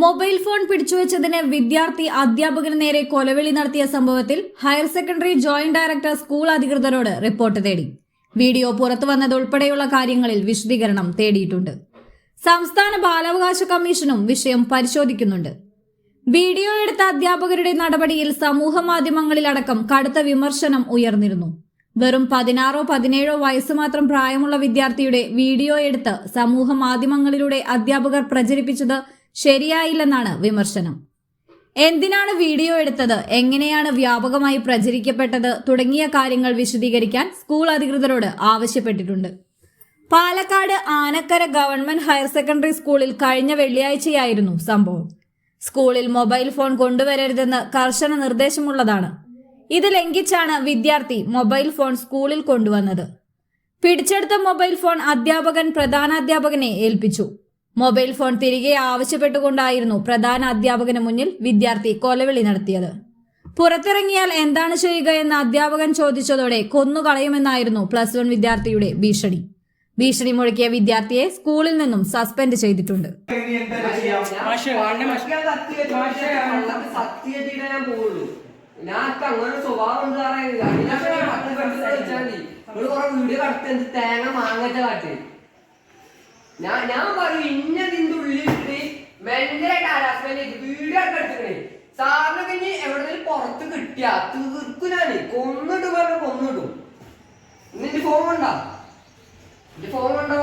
Mobile phone പിടിച്ചുവെച്ചതിന് വിദ്യാർത്ഥി അധ്യാപകന് നേരെ കൊലവിളി നടത്തിയ സംഭവത്തിൽ higher secondary joint director school അധികൃതരോട് റിപ്പോർട്ട് തേടി. വീഡിയോ പുറത്തു വന്നതുൾപ്പെടെയുള്ള കാര്യങ്ങളിൽ വിശദീകരണം തേടിയിട്ടുണ്ട്. സംസ്ഥാന ബാലാവകാശ കമ്മീഷനും വിഷയം പരിശോധിക്കുന്നുണ്ട്. വീഡിയോ എടുത്ത അധ്യാപകരുടെ നടപടിയിൽ സമൂഹ മാധ്യമങ്ങളിലടക്കം കടുത്ത വിമർശനം ഉയർന്നിരുന്നു. വെറും പതിനാറോ പതിനേഴോ വയസ്സ് മാത്രം പ്രായമുള്ള വിദ്യാർത്ഥിയുടെ വീഡിയോ എടുത്ത് സമൂഹ മാധ്യമങ്ങളിലൂടെ അധ്യാപകർ പ്രചരിപ്പിച്ചത് ശരിയായില്ലെന്നാണ് വിമർശനം. എന്തിനാണ് വീഡിയോ എടുത്തത്? എങ്ങനെയാണ് വ്യാപകമായി പ്രചരിക്കപ്പെട്ടത്? തുടങ്ങിയ കാര്യങ്ങൾ വിശദീകരിക്കാൻ സ്കൂൾ അധികൃതരോട് ആവശ്യപ്പെട്ടിട്ടുണ്ട്. Palakkad Anakkara government higher secondary സ്കൂളിൽ കഴിഞ്ഞ വെള്ളിയാഴ്ചയായിരുന്നു സംഭവം. സ്കൂളിൽ മൊബൈൽ ഫോൺ കൊണ്ടുവരരുതെന്ന് കർശന നിർദ്ദേശമുള്ളതാണ്. ഇത് ലംഘിച്ചാണ് വിദ്യാർത്ഥി മൊബൈൽ ഫോൺ സ്കൂളിൽ കൊണ്ടുവന്നത്. പിടിച്ചെടുത്ത മൊബൈൽ ഫോൺ അധ്യാപകൻ പ്രധാനാധ്യാപകനെ ഏൽപ്പിച്ചു. മൊബൈൽ ഫോൺ തിരികെ ആവശ്യപ്പെട്ടുകൊണ്ടായിരുന്നു പ്രധാന അധ്യാപകന് മുന്നിൽ വിദ്യാർത്ഥി കൊലവിളി നടത്തിയത്. പുറത്തിറങ്ങിയാൽ എന്താണ് ചെയ്യുക എന്ന് അധ്യാപകൻ ചോദിച്ചതോടെ കൊന്നുകളയുമെന്നായിരുന്നു പ്ലസ് വൺ വിദ്യാർത്ഥിയുടെ ഭീഷണി. ഭീഷണി മുഴക്കിയ വിദ്യാർത്ഥിയെ സ്കൂളിൽ നിന്നും സസ്പെൻഡ് ചെയ്തിട്ടുണ്ട്. ഞാൻ ഞാൻ ഞാൻ ഞാൻ ഞാൻ ഞാൻ പറയും ഇന്ന നിന്റെ ഉള്ളിലിട്ട് ഭയങ്കരമായിട്ട് ഹരാസ്മെന്റ് ചെയ്ത് വീഡിയോ ഒക്കെ എടുത്തിക്കണേ സാറിനൊക്കെ ഇനി എവിടെങ്കിലും പുറത്ത് കിട്ടിയാ തീർക്കും ഞാൻ. കൊന്നിട്ട് പറഞ്ഞ കൊന്നിടും. നിന്റെ ഫോൺ ഉണ്ടോ? നിന്റെ ഫോൺ ഉണ്ടോ?